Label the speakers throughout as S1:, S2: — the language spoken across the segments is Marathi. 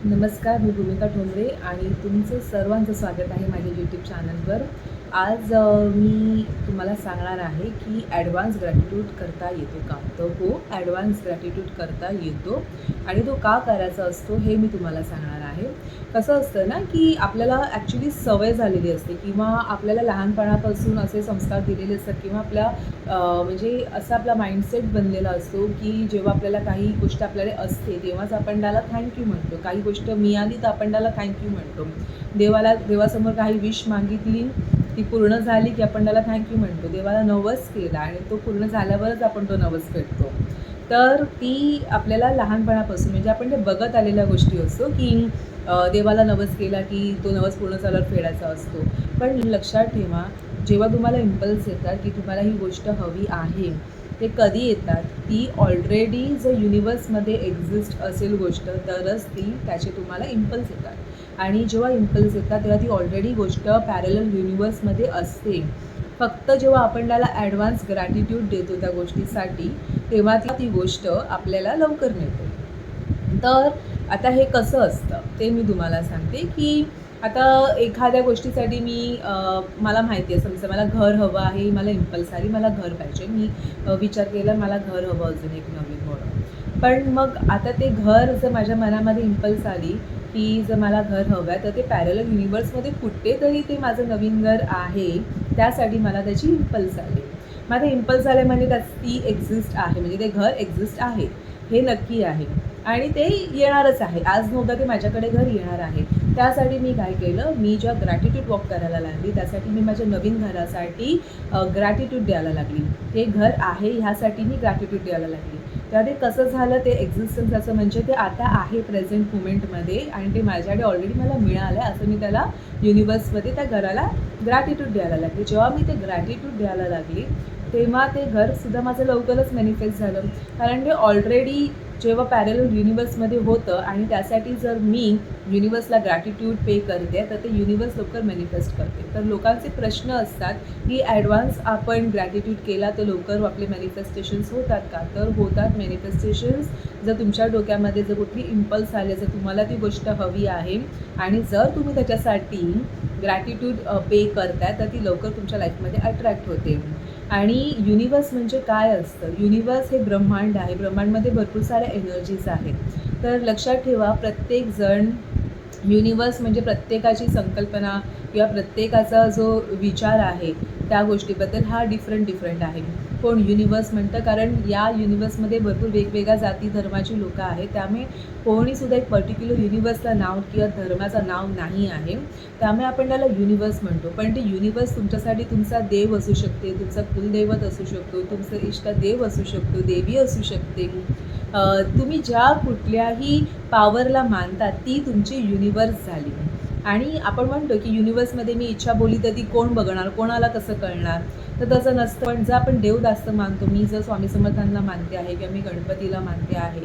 S1: नमस्कार मी भूमिका ठोंबरे आणि तुमचं सर्वांचं स्वागत आहे माझ्या यूट्यूब चॅनलवर आज मी तुम्हाला सांगणार आहे की ॲडव्हान्स ग्रॅटिट्यूड करता येतो का? तर हो ॲडव्हान्स ग्रॅटिट्यूड करता येतो. आणि तो का करायचा असतो हे मी तुम्हाला सांगणार आहे. कसं असतं ना की आपल्याला ॲक्च्युली सवय झालेली असते किंवा आपल्याला लहानपणापासून असे संस्कार दिलेले असतात किंवा आपल्या म्हणजे असा आपला माइंडसेट बनलेला असतो की जेव्हा आपल्याला काही गोष्ट आपल्याला असते तेव्हाच आपण त्याला थँक्यू म्हणतो. काही गोष्ट मिळाली तर आपण त्याला थँक्यू म्हणतो. देवाला देवासमोर काही विश मागितली ती पूर्ण झाली की आपण त्याला थँक्यू म्हणतो. देवाला नवस केला आणि तो पूर्ण झाल्यावरच आपण तो नवस फेडतो. तर ती आपल्याला लहानपणापासून म्हणजे आपण ते बघत आलेल्या गोष्टी असतो की देवाला नवस केला की तो नवस पूर्ण झाल्यावर फेडायचा असतो. पण लक्षात ठेवा जेव्हा तुम्हाला इम्पल्स येतात की तुम्हाला ही गोष्ट हवी आहे ते कधी येतात? ती ऑलरेडी जर युनिवर्समध्ये एक्झिस्ट असेल गोष्ट तरच ती त्याचे तुम्हाला इम्पल्स येतात. आणि जेव्हा इम्पल्स येतात तेव्हा ती ऑलरेडी गोष्ट पॅरल युनिवर्समध्ये असते. फक्त जेव्हा आपण त्याला ॲडव्हान्स ग्रॅटिट्यूड देतो त्या गोष्टीसाठी तेव्हा ती ती गोष्ट आपल्याला लवकर मिळते. तर आता हे कसं असतं? ते मी तुम्हाला सांगते की आता एखाद्या गोष्टीसाठी मी मला माहिती आहे समजा मला घर हवं आहे मला इम्पल्स आली मला घर पाहिजे. मी विचार केला मला घर हवं अजून एक नवीन म्हणून. पण मग आता ते घर जर माझ्या मनामध्ये इम्पल्स आली की जर मला घर हवं आहे तर ते पॅरल युनिवर्समध्ये कुठेतरी ते माझं नवीन घर आहे त्यासाठी मला त्याची इम्पल्स आली. माझं इम्पल्स आले म्हणजे त्याच ती एक्झिस्ट आहे म्हणजे ते घर एक्झिस्ट आहे हे नक्की आहे. आणि ते येणारच आहे. आज नव्हतं ते माझ्याकडे घर येणार आहे. त्यासाठी मी काय केलं मी जेव्हा ग्रॅटिट्यूड वॉक करायला लागली त्यासाठी मी माझ्या नवीन घरासाठी ग्रॅटिट्यूड द्यायला लागली. हे घर आहे ह्यासाठी मी ग्रॅटिट्यूड द्यायला लागली. तेव्हा ते कसं झालं ते एक्झिस्टन्स असं म्हणजे ते आता आहे प्रेझेंट मुमेंटमध्ये आणि ते माझ्याकडे ऑलरेडी मला मिळालं आहे असं मी त्याला युनिवर्समध्ये त्या घराला ग्रॅटिट्यूड द्यायला लागली. जेव्हा मी ते ग्रॅटिट्यूड द्यायला लागली तेव्हा ते घरसुद्धा माझं लवकरच मॅनिफेस्ट झालं. कारण ते ऑलरेडी जेव्हा पॅरेलल युनिवर्समध्ये होतं आणि त्यासाठी जर मी युनिवर्सला ग्रॅटिट्यूड पे करते तर ते युनिवर्स लवकर मॅनिफेस्ट करते. तर लोकांचे प्रश्न असतात की ॲडव्हान्स आपण ग्रॅटिट्यूड केला तर लवकर आपले मॅनिफेस्टेशन्स होतात का? तर होतात मॅनिफेस्टेशन्स जर तुमच्या डोक्यामध्ये जर कुठली इम्पल्स आले जर तुम्हाला ती गोष्ट हवी आहे आणि जर तुम्ही त्याच्यासाठी ग्रॅटिट्यूड पे uh, करताय तर ती लवकर तुमच्या लाईफमध्ये अट्रॅक्ट होते. आणि युनिवर्स म्हणजे काय असतं? युनिवर्स हे ब्रह्मांड आहे. ब्रह्मांडमध्ये भरपूर साऱ्या एनर्जीज आहेत. तर लक्षात ठेवा प्रत्येकजण युनिवर्स म्हणजे प्रत्येकाची संकल्पना किंवा प्रत्येकाचा जो विचार आहे त्या गोष्टीबद्दल हा डिफरंट डिफरंट आहे. कोण युनिवर्स म्हणतं? कारण या युनिवर्समध्ये भरपूर वेगवेगळ्या जाती धर्माची लोकं आहेत. त्यामुळे कोणीसुद्धा एक पर्टिक्युलर युनिवर्सला नाव किंवा धर्माचं नाव नाही आहे. त्यामुळे आपण त्याला युनिवर्स म्हणतो. पण ते युनिवर्स तुमच्यासाठी तुमचा देव असू शकते तुमचा कुलदैवत असू शकतो तुमचं इष्टदेव असू शकतो देवी असू शकते. तुम्ही ज्या कुठल्याही पावरला मानता ती तुमची युनिवर्स झाली. आणि आपण म्हणतो की युनिवर्समध्ये मी इच्छा बोली तर ती कोण बघणार? कोणाला कसं कळणार? तर तसं नसतं. पण जर आपण देव जास्त मानतो मी जर स्वामी समर्थांना मानते आहे किंवा मी गणपतीला मानते आहे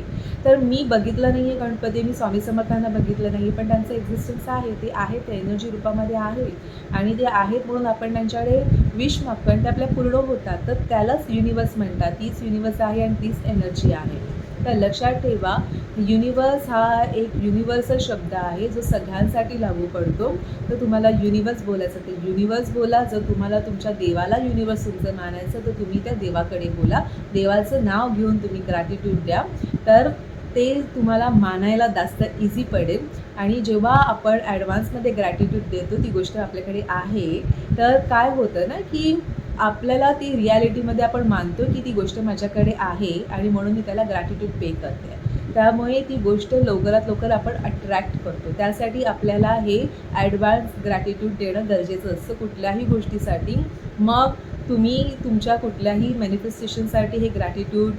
S1: तर मी बघितलं नाही आहे गणपती मी स्वामी समर्थांना बघितलं नाही पण त्यांचं एक्झिस्टन्स आहे. ते आहे ते एनर्जी रूपामध्ये आहे आणि ते आहेत म्हणून आपण त्यांच्याकडे विश मागतो. आणि ते आपल्या पूर्ण होतात. तर त्यालाच युनिवर्स म्हणतात. तीच युनिवर्स आहे आणि तीच एनर्जी आहे. तर लक्षात ठेवा युनिवर्स हा एक युनिव्हर्सल शब्द आहे जो सगळ्यांसाठी लागू पडतो. तर तुम्हाला युनिवर्स बोलायचं तर युनिवर्स बोला. जर तुम्हाला तुमच्या देवाला युनिवर्स तुमचं मानायचं तर तुम्ही त्या देवाकडे बोला. देवाचं नाव घेऊन तुम्ही ग्रॅटिट्यूड द्या. तर ते तुम्हाला मानायला जास्त इझी पडेल. आणि जेव्हा आपण ॲडव्हान्समध्ये ग्रॅटिट्यूड देतो ती गोष्ट आपल्याकडे आहे. तर काय होतं ना की आपल्याला ती रियालिटीमध्ये आपण मानतो की ती गोष्ट माझ्याकडे आहे आणि म्हणून मी त्याला ग्रॅटिट्यूड पे करते. त्यामुळे ती गोष्ट लवकरात लवकर आपण अट्रॅक्ट करतो. त्यासाठी आपल्याला हे ॲडव्हान्स ग्रॅटिट्यूड देणं गरजेचं असतं कुठल्याही गोष्टीसाठी. मग तुम्ही तुमच्या कुठल्याही मॅनिफेस्टेशनसाठी हे ग्रॅटिट्यूड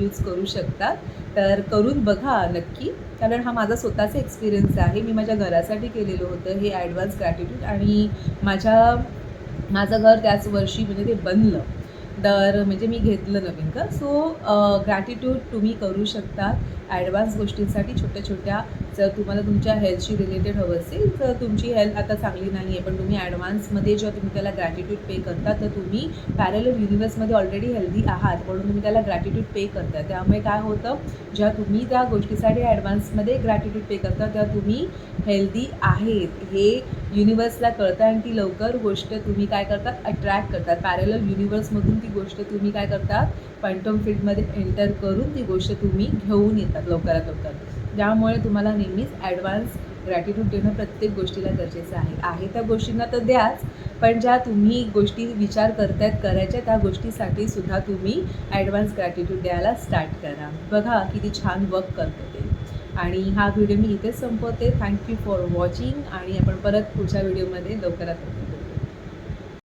S1: यूज करू शकता तर करून बघा नक्की. कारण हा माझा स्वतःचा एक्सपिरियन्स आहे. मी माझ्या घरासाठी केलेलं होतं हे ॲडव्हान्स ग्रॅटिट्यूड आणि माझ्या माझं घर त्याच वर्षी म्हणजे ते बनलं. तर म्हणजे मी घेतलं नवीन का सो ग्रॅटिट्यूड तुम्ही करू शकता ॲडव्हान्स गोष्टींसाठी छोट्या छोट्या जर तुम्हाला तुमच्या हेल्थशी रिलेटेड हवं असेल तर तुमची हेल्थ आता चांगली नाही आहे पण तुम्ही ॲडव्हान्समध्ये जेव्हा तुम्ही त्याला ग्रॅटिट्यूड पे करता तर तुम्ही पॅरल युनिवर्समध्ये ऑलरेडी हेल्दी आहात. म्हणून तुम्ही त्याला ग्रॅटिट्यूड पे करता. त्यामुळे काय होतं जेव्हा तुम्ही त्या गोष्टीसाठी ॲडव्हान्समध्ये ग्रॅटिट्यूड पे करता तेव्हा तुम्ही हेल्दी आहेत. हे युनिवर्सला कळतं आणि ती लवकर गोष्ट तुम्ही काय करतात अट्रॅक्ट करतात. पॅरेलल युनिवर्समधून ती गोष्ट तुम्ही काय करतात क्वांटम फील्डमध्ये एंटर करून ती गोष्ट तुम्ही घेऊन येतात लवकरात लवकर. त्यामुळे तुम्हाला नेहमीच ॲडव्हान्स ग्रॅटिट्यूड देणं प्रत्येक गोष्टीला गरजेचं आहे. आहे त्या गोष्टींना तर द्याच पण ज्या तुम्ही गोष्टी विचार करतायत करायच्या त्या गोष्टीसाठी सुद्धा तुम्ही ॲडव्हान्स ग्रॅटिट्यूड द्यायला स्टार्ट करा. बघा किती छान वर्क करतं ते. आणि हा व्हिडिओ मी इथेच संपवते. थँक्यू फॉर वॉचिंग आणि आपण परत पुढच्या व्हिडिओमध्ये लवकरात लवकर